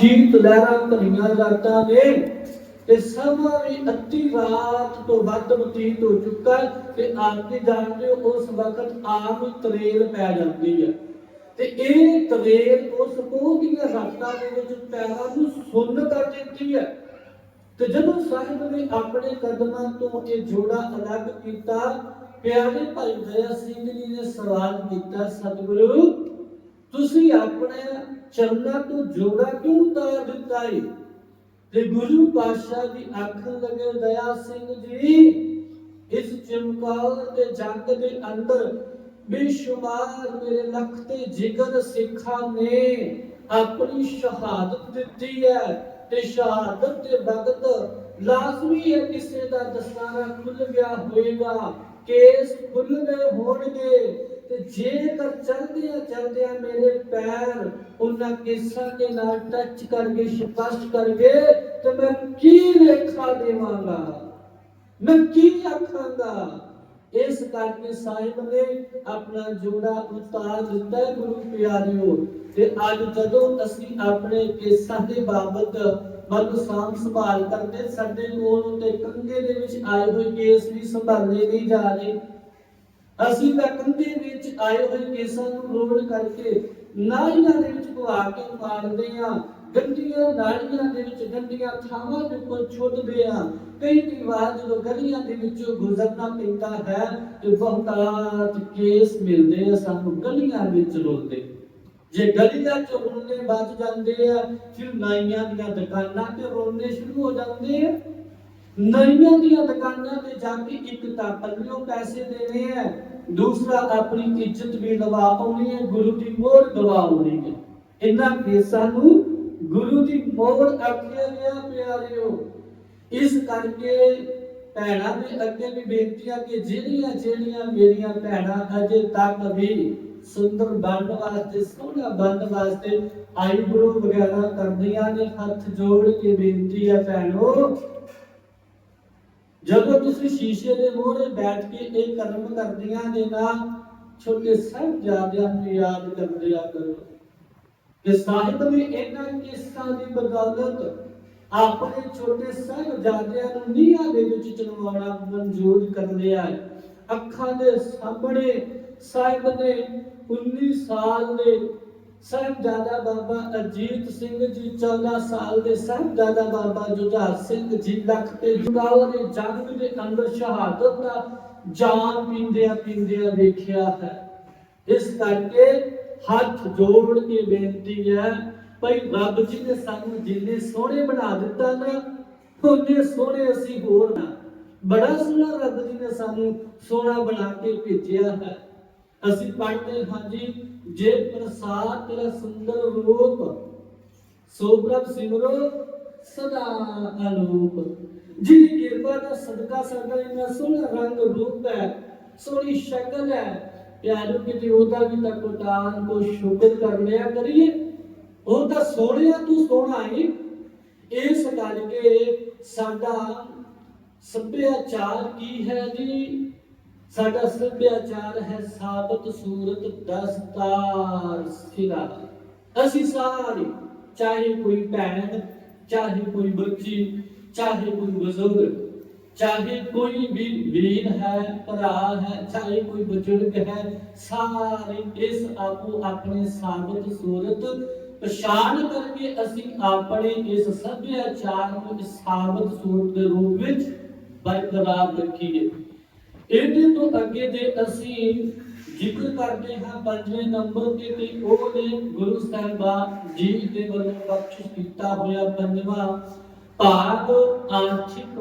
ਸ਼ੀਤ ਲਹਿਰਾਂ ਭਰੀਆਂ ਰਾਤਾਂ ਨੇ ਤੇ ਸਮਾਂ ਵੀ ਅੱਧੀ ਰਾਤ ਤੋਂ ਵੱਧ ਬਤੀਤ ਹੋ ਚੁੱਕਾ ਤੇ ਆਪ ਵੀ ਜਾਣਦੇ ਹੋ ਉਸ ਵਕਤ ਆਪ ਹੀ ਤਰੇਲ ਪੈ ਜਾਂਦੀ ਹੈ। ਤੇ ਇਹ ਤਰੇਲ ਉਸ ਕੋਹ ਦੀਆਂ ਰਾਤਾਂ ਦੇ ਵਿੱਚ ਪੈਰਾਂ ਨੂੰ ਸੁੰਨ ਕਰ ਦਿੰਦੀ ਹੈ। ਤੇ ਜਦੋਂ ਸਾਹਿਬ ਨੇ ਆਪਣੇ ਕਦਮਾਂ ਤੋਂ ਇਹ ਜੋੜਾ ਅਲੱਗ ਕੀਤਾ, ਪਿਆਰੇ ਭਾਈ ਦਇਆ ਸਿੰਘ ਜੀ ਨੇ ਸਵਾਲ ਕੀਤਾ ਸਤਿਗੁਰੂ। ਤੁਸੀਂ ਆਪਣੇ ਚਰਨਾਂ ਤੋਂ ਜੋੜਾ ਕਿਉਂ ਉਤਾਰ ਦਿੱਤਾ ਏ? ਤੇ ਗੁਰੂ ਪਾਤਸ਼ਾਹ ਦੀ ਅੱਖ ਲਗੇ ਦਇਆ ਸਿੰਘ ਜੀ, ਇਸ ਚਮਕਾਰ ਤੇ ਜੰਗ ਦੇ ਅੰਦਰ ਬੇਸ਼ੁਮਾਰ ਮੇਰੇ ਲੱਖ ਤੇ ਜਿਗਰ ਸਿੱਖਾਂ ਨੇ ਆਪਣੀ ਸ਼ਹਾਦਤ ਦਿੱਤੀ ਹੈ ਤੇ ਸ਼ਹਾਦਤ ਦੇ ਵਕਤ ਲਾਜ਼ਮੀ ਹੈ ਕਿਸੇ ਦਾ ਦਸਤਾਨਾ ਖੁੱਲ ਗਿਆ ਹੋਏਗਾ, ਕੇਸ ਖੁੱਲ ਗਏ ਹੋਣਗੇ। ਤੇ ਜੇਕਰ ਚਲਦਿਆਂ ਚਲਦਿਆਂ ਮੇਰੇ ਪੈਰ ਉਹਨਾਂ ਕੇਸਾਂ ਦੇ ਨਾਲ ਟੱਚ ਕਰਕੇ, ਸਪਸ਼ਟ ਕਰ ਗਏ ਤੇ ਮੈਂ ਕੀ ਲੇਖਾ ਦੇਵਾਂਗਾ? ਮੈਂ ਕੀ ਆਖਾਂਗਾ? ਇਸ ਕਰਕੇ ਸਾਹਿਬ ਨੇ ਆਪਣਾ ਜੋੜਾ ਉਤਾਰ ਦਿੱਤਾ ਗੁਰੂ ਪਿਆਰਿਓ। ਤੇ ਅੱਜ ਜਦੋਂ ਅਸੀਂ ਆਪਣੇ ਕੇਸਾਂ ਦੇ ਬਾਬਤ ਮਨ ਸਾਂਭ ਸੰਭਾਲ ਕਰਦੇ, ਸਾਡੇ ਕੋਲ ਤੇ ਕੰਗੇ ਦੇ ਵਿੱਚ ਆਏ ਹੋਏ ਕੇਸ ਵੀ ਸੰਭਾਲੇ ਨਹੀਂ ਜਾ ਰਹੇ ਅਸੀਂ ਤਾਂ ਕੰਧੇ ਵਿੱਚ ਆਏ ਹੋਏ ਕੇਸਾਂ ਨੂੰ ਰੋੜ ਕਰਕੇ ਨਾਲੀਆਂ ਦੇ ਵਿੱਚ ਪਵਾ ਕੇ ਮਾਰਦੇ ਆ ਗੰਦੀਆਂ ਨਾਲੀਆਂ ਦੇ ਵਿੱਚ ਗੰਦੀਆਂ ਥਾਵਾਂ ਦੇ ਉੱਪਰ ਛੁੱਟਦੇ ਆ ਕਈ ਕਈ ਵਾਰ ਜਦੋਂ ਗਲੀਆਂ ਦੇ ਵਿੱਚੋਂ ਗੁਜ਼ਰਨਾ ਪੈਂਦਾ ਹੈ ਤੇ ਬਹੁਤਾਤ ਕੇਸ ਮਿਲਦੇ ਆ, ਸਾਨੂੰ ਗਲੀਆਂ ਵਿੱਚ ਰੋਲਦੇ ਜੇ ਗਲੀਆਂ ਚ ਰੋਣੇ ਬਚ ਜਾਂਦੇ ਆ, ਫਿਰ ਨਾਈਆਂ ਦੀਆਂ ਦੁਕਾਨਾਂ ਤੇ ਰੋਣੇ ਸ਼ੁਰੂ ਹੋ ਜਾਂਦੇ ਆ। ਨਈਆਂ ਦੀਆਂ ਦੁਕਾਨਾਂ ਤੇ ਜਾ ਕੇ ਇੱਕ ਤਾਂ ਪੱਲਿਓ ਪੈਸੇ ਦੇਣੇ ਆ, ਦੂਸਰਾ ਆਪਣੀ ਇੱਜ਼ਤ ਵੀ ਲਵਾਉਣੀ ਹੈ ਗੁਰੂ ਦੀ ਮੋਹਰ ਦਵਾਉਣੀ ਹੈ ਇਹਨਾਂ ਕੇਸਾਂ ਨੂੰ ਗੁਰੂ ਦੀ ਮੋਹਰ ਆਖਿਆ ਗਿਆ, ਪਿਆਰਿਓ। ਇਸ ਕਰਕੇ ਭੈਣਾਂ ਦੇ ਅੱਗੇ ਵੀ ਬੇਨਤੀਆਂ ਕਿ ਜਿਹੜੀਆਂ ਜਿਹੜੀਆਂ ਮੇਰੀਆਂ ਭੈਣਾਂ ਅਜੇ ਤੱਕ ਵੀ ਸੁੰਦਰ ਬਣਨ ਵਾਸਤੇ, ਸੋਹਣਾ ਬਣਨ ਵਾਸਤੇ ਆਈਬ੍ਰੋ ਵਗੈਰਾ ਕਰਦੀਆਂ ਨੇ, ਹੱਥ ਜੋੜ ਕੇ ਬੇਨਤੀ ਹੈ ਭੈਣੋ ਜਦੋਂ ਤੁਸੀਂ ਸ਼ੀਸ਼ੇ ਦੇ ਮੂਹਰੇ ਬੈਠ ਕੇ ਇਹ ਕਰਮ ਕਰਦੀਆਂ ਨੇ ਨਾ, ਛੋਟੇ ਸਾਹਿਬਜ਼ਾਦਿਆਂ ਨੂੰ ਯਾਦ ਕਰਦਿਆ ਕਰੋ। ਕਿ ਸਾਹਿਬ ਨੇ ਇਹਨਾਂ ਕਿਸਾਂ ਦੀ ਬਦੌਲਤ ਆਪਣੇ ਛੋਟੇ ਸਾਹਿਬਜ਼ਾਦਿਆਂ ਨੂੰ ਨੀਹਾਂ ਦੇ ਵਿੱਚ ਚਣਵਾਉਣਾ ਮਨਜ਼ੂਰ ਕਰ ਲਿਆ ਹੈ। ਅੱਖਾਂ ਦੇ ਸਾਹਮਣੇ ਸਾਹਿਬ ਨੇ 19 ਸਾਲ ਦੇ ਸਾਹਿਬਜ਼ਾਦਾ ਬਾਬਾ ਅਜੀਤ ਸਿੰਘ ਜੀ 14 ਸਾਲ ਦੇ ਸਾਹਿਬਜ਼ਾਦਾ ਬਾਬਾ ਜੁਝਾਰ ਸਿੰਘ ਜੀ ਲੱਖ ਤੇ ਜੁਗਾਵ ਦੇ ਜੰਗ ਦੇ ਅੰਦਰ ਸ਼ਹਾਦਤ ਦਾ ਜਾਨ ਪੀਂਦਿਆਂ ਪੀਂਦਿਆਂ ਵੇਖਿਆ ਹੈ। ਇਸ ਕਰਕੇ ਹੱਥ ਜੋੜ ਕੇ ਬੇਨਤੀ ਹੈ, ਭਈ ਰੱਬ ਜੀ ਨੇ ਸਾਨੂੰ ਜਿੰਨੇ ਸੋਹਣੇ ਬਣਾ ਦਿੱਤਾ ਨਾ, ਉਹਨੇ ਸੋਹਣੇ ਅਸੀਂ ਹੋਰ ਨਾ। ਬੜਾ ਸੋਹਣਾ ਰੱਬ ਜੀ ਨੇ ਸਾਨੂੰ ਸੋਹਣਾ ਬਣਾ ਕੇ ਭੇਜਿਆ ਹੈ। ਅਸੀਂ ਪੜ੍ਹਦੇ ਹਾਂ ਜੀ ਜੇ ਪ੍ਰਸਾਦ ਤੇਰਾ ਸੁੰਦਰ ਰੂਪ, ਸੋ ਪ੍ਰਭ ਸਿਮਰੋ ਸਦਾ ਅਨੂਪ। ਜਿਹਦੀ ਕਿਰਪਾ ਦਾ ਸਦਕਾ ਸਾਡਾ ਇੰਨਾ ਸੋਹਣਾ ਰੰਗ ਰੂਪ ਹੈ, ਸੋਹਣੀ ਸ਼ਕਲ ਹੈ, ਪਿਆਰੋ ਕਿਤੇ ਉਹਦਾ ਵੀ ਤਾਂ ਕੋਟਾਨ ਕੋ ਸ਼ੁਕਰ ਕਰ ਲਿਆ ਕਰੀਏ। ਉਹ ਤਾਂ ਸੋਹਣਿਆ ਤੂੰ ਸੋਹਣਾ ਹੈ ਇਸ ਕਰਕੇ ਸਾਡਾ ਸੱਭਿਆਚਾਰ ਕੀ ਹੈ ਜੀ? ਸਾਡਾ ਸੱਭਿਆਚਾਰ ਹੈ ਸਾਬਤ ਸੂਰਤ ਦਸਤਾਰ ਸਿਰਾ। ਅਸੀਂ ਸਾਰੇ, ਚਾਹੇ ਕੋਈ ਭੈਣ, ਚਾਹੇ ਕੋਈ ਬੱਚੀ, ਚਾਹੇ ਕੋਈ ਬਜ਼ੁਰਗ, ਚਾਹੇ ਕੋਈ ਵੀ ਵੀਰ ਹੈ, ਭਰਾ ਹੈ, ਚਾਹੇ ਕੋਈ ਬਜ਼ੁਰਗ ਹੈ, ਸਾਰੇ ਇਸ ਆਪੋ ਆਪਣੇ ਸਾਬਤ ਸੂਰਤ ਪਛਾਣ ਕਰਕੇ ਅਸੀਂ ਆਪਣੇ ਇਸ ਸੱਭਿਆਚਾਰ ਨੂੰ ਸਾਬਤ ਸੂਰਤ ਦੇ ਰੂਪ ਵਿੱਚ ਬਰਕਰਾਰ ਰੱਖੀਏ। ਇਹਦੇ ਤੋਂ ਅੱਗੇ ਜੇ ਅਸੀਂ ਜ਼ਿਕਰ ਕਰਦੇ ਹਾਂ ਪੰਜਵੇਂ ਨੰਬਰ ਤੇ ਤੇ ਉਹ ਨੇ ਗੁਰੂ ਸਾਹਿਬਾਨ ਜੀ ਦੇ ਵੱਲੋਂ ਬਖਸ਼ਿਸ਼ ਕੀਤਾ ਹੋਇਆ ਪੰਜਵਾਂ ਭਾਗ ਆਰਥਿਕ